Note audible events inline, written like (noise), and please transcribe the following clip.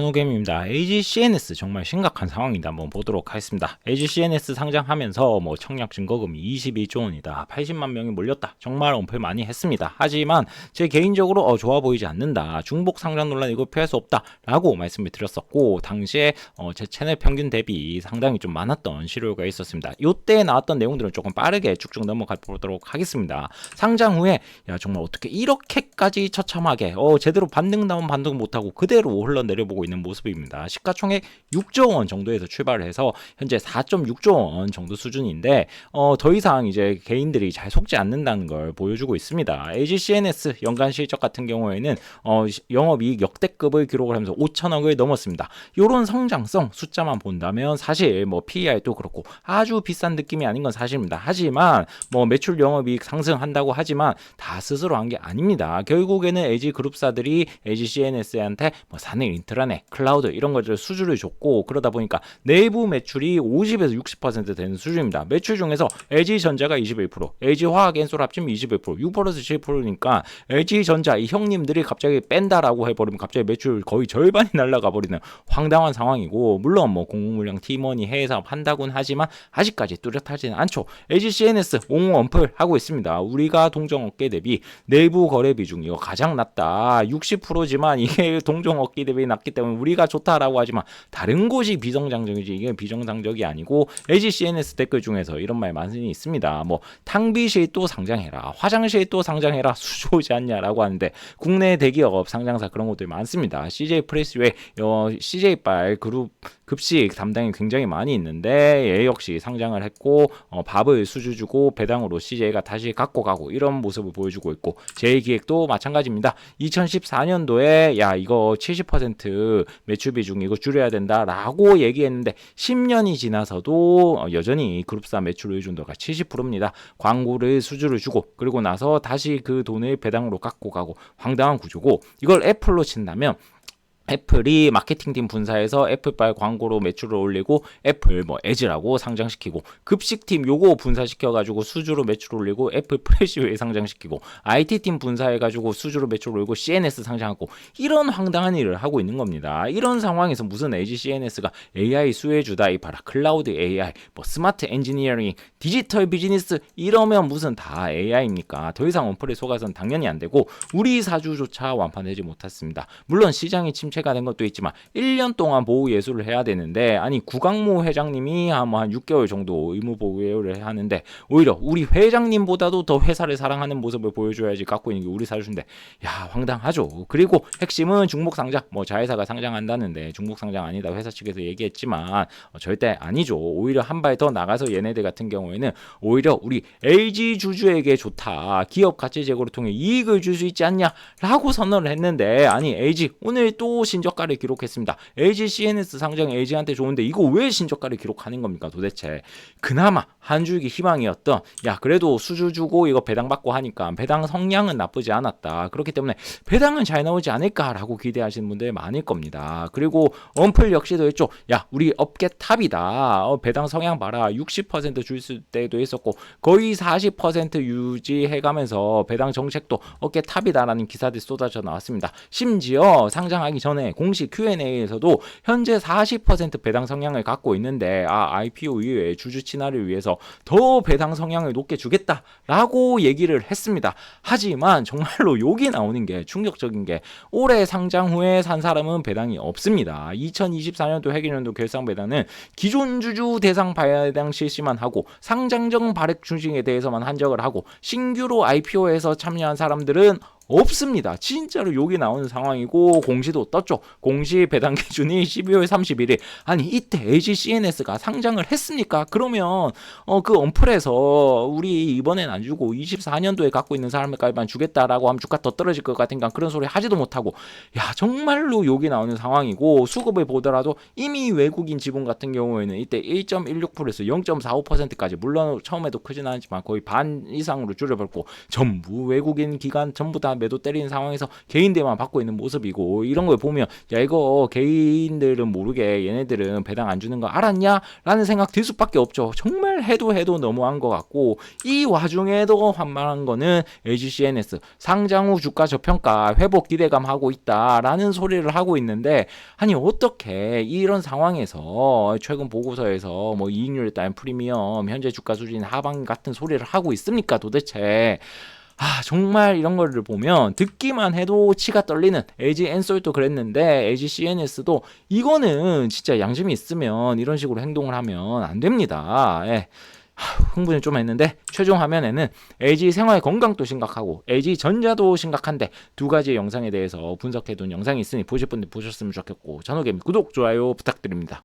천호겜입니다. AG CNS 정말 심각한 상황인데 한번 보도록 하겠습니다. AG CNS 상장하면서 뭐 청약 증거금이 22조 원이다. 80만 명이 몰렸다. 정말 엄폐 많이 했습니다. 하지만 제 개인적으로 어, 좋아 보이지 않는다. 중복 상장 논란 이거 피할 수 없다라고 말씀을 드렸었고 당시에 어, 제 채널 평균 대비 상당히 좀 많았던 시료가 있었습니다. 이때 나왔던 내용들은 조금 빠르게 쭉쭉 넘어가 보도록 하겠습니다. 상장 후에 야 정말 어떻게 이렇게까지 처참하게 어, 제대로 반등 나온 반등 못하고 그대로 흘러내려보고 있는 모습입니다. 시가총액 6조 원 정도에서 출발을 해서 현재 4.6조 원 정도 수준인데 어, 더 이상 이제 개인들이 잘 속지 않는다는 걸 보여주고 있습니다. LG CNS 연간 실적 같은 경우에는 어, 시- 영업이익 역대급을 기록을 하면서 5천억을 넘었습니다. 이런 성장성 숫자만 본다면 사실 뭐 PER도 그렇고 아주 비싼 느낌이 아닌 건 사실입니다. 하지만 뭐 매출 영업이익 상승한다고 하지만 다 스스로 한 게 아닙니다. 결국에는 LG 그룹사들이 LG CNS한테 뭐 사내 인트라넷, 클라우드 이런 것들 수주를 줬고 그러다 보니까 내부 매출이 50에서 60% 되는 수준입니다. 매출 중에서 LG 전자가 21%, LG 화학 엔솔 합치면 21%, 6 플러스 7%니까 LG 전자 이 형님들이 갑자기 뺀다라고 해버리면 갑자기 매출 거의 절반이 (laughs) 날라가 버리는 황당한 상황이고 물론 뭐 공무물량 팀원이 해외 사업 한다곤 하지만 아직까지 뚜렷하지는 않죠. LG CNS 옹호 언플 하고 있습니다. 우리가 동종업계 대비 내부 거래 비중 이거 가장 낮다. 60%지만 이게 동종업계 대비 낮기 때문에 우리가 좋다라고 하지만 다른 곳이 비정상적이지 이게 비정상적이 아니고 LG CNS 댓글 중에서 이런 말 많이 있습니다. 뭐 탕비실 또 상장해라, 화장실 또 상장해라 (laughs) 수조지 않냐라고 하는데 국내 대기업 상장사 그런 것들이 많습니다. CJ 프레스웨이, 어, CJ 빨 그룹 급식 담당이 굉장히 많이 있는데 얘 역시 상장을 했고 어, 밥을 수주 주고 배당으로 CJ가 다시 갖고 가고 이런 모습을 보여주고 있고 제기획도 마찬가지입니다. 2014년도에 야 이거 70% 매출 비중 이거 줄여야 된다라고 얘기했는데 10년이 지나서도 어, 여전히 그룹사 매출 의존도가 70%입니다. 광고를 수주를 주고 그리고 나서 다시 그 돈을 배당으로 갖고 가고 황당한 구조고 이걸 애플로 친다면 애플이 마케팅팀 분사해서 애플발 광고로 매출을 올리고 애플 뭐 에즈라고 상장시키고 급식팀 요거 분사시켜 가지고 수주로 매출 올리고 애플 프레시웨이 상장시키고 IT팀 분사해 가지고 수주로 매출 올리고 CNS 상장하고 이런 황당한 일을 하고 있는 겁니다. 이런 상황에서 무슨 LG CNS가 AI 수혜주다 이 봐라 클라우드 AI 뭐 스마트 엔지니어링 디지털 비즈니스 이러면 무슨 다 AI입니까? 더 이상 원플에 속아선 당연히 안 되고 우리 사주조차 완판되지 못했습니다. 물론 시장이 침체 가 된 것도 있지만 1년 동안 보호 예술을 해야 되는데 아니 구강모 회장님이 한뭐한 6개월 정도 의무 보호 예우를 하는데 오히려 우리 회장님보다도 더 회사를 사랑하는 모습을 보여줘야지 갖고 있는 게 우리 사주인데 야 황당하죠. 그리고 핵심은 중복 상장 뭐 자회사가 상장한다는데 중복 상장 아니다 회사 측에서 얘기했지만 어, 절대 아니죠. 오히려 한 발 더 나가서 얘네들 같은 경우에는 오히려 우리 LG 주주에게 좋다. 기업 가치 제고를 통해 이익을 줄 수 있지 않냐라고 선언을 했는데 아니 LG 오늘 또 신저가를 기록했습니다. LG CNS 상장 LG한테 좋은데 이거 왜 신저가를 기록하는 겁니까 도대체? 그나마 한 줄기 희망이었던 야 그래도 수주 주고 이거 배당 받고 하니까 배당 성량은 나쁘지 않았다. 그렇기 때문에 배당은 잘 나오지 않을까라고 기대하시는 분들 많을 겁니다. 그리고 언플 역시도 했죠. 야 우리 업계 탑이다. 어, 배당 성향 봐라. 60%줄 때도 있었고 거의 40% 유지해가면서 배당 정책도 업계 탑이다라는 기사들이 쏟아져 나왔습니다. 심지어 상장하기 전에 공식 Q&A에서도 현재 40% 배당 성향을 갖고 있는데 아 IPO 이후에 주주 친화를 위해서 더 배당 성향을 높게 주겠다라고 얘기를 했습니다. 하지만 정말로 욕이 나오는 게 충격적인 게 올해 상장 후에 산 사람은 배당이 없습니다. 2024년도 회계년도 결상 배당은 기존 주주 대상 배당 실시만 하고 상장정 발행 중징에 대해서만 한정을 하고 신규로 IPO에서 참여한 사람들은 없습니다. 진짜로 욕이 나오는 상황이고 공시도 떴죠. 공시 배당 기준이 12월 31일. 아니 이때 LG CNS가 상장을 했습니까? 그러면 어 그 언플에서 우리 이번엔 안 주고 24년도에 갖고 있는 사람들까지만 주겠다라고 하면 주가 더 떨어질 것 같으니까 그런 소리 하지도 못하고 야 정말로 욕이 나오는 상황이고 수급을 보더라도 이미 외국인 지분 같은 경우에는 이때 1.16%에서 0.45%까지 물론 처음에도 크진 않지만 거의 반 이상으로 줄여버렸고 전부 외국인 기관 전부 다 매도 때리는 상황에서 개인들만 받고 있는 모습이고 이런 걸 보면 야 이거 개인들은 모르게 얘네들은 배당 안 주는 거 알았냐? 라는 생각 들 수밖에 없죠. 정말 해도 해도 너무한 것 같고 이 와중에도 환만한 거는 LGCNS 상장 후 주가 저평가 회복 기대감 하고 있다라는 소리를 하고 있는데 아니 어떻게 이런 상황에서 최근 보고서에서 뭐 이익률에 따른 프리미엄 현재 주가 수준 하방 같은 소리를 하고 있습니까 도대체 아 정말 이런 거를 보면 듣기만 해도 치가 떨리는 LG 엔솔도 그랬는데 LG CNS도 이거는 진짜 양심이 있으면 이런 식으로 행동을 하면 안 됩니다. 예. 하, 흥분을 좀 했는데 최종 화면에는 LG 생활 건강도 심각하고 LG 전자도 심각한데 두 가지 영상에 대해서 분석해둔 영상이 있으니 보실 분들 보셨으면 좋겠고 전호개미 구독 좋아요 부탁드립니다.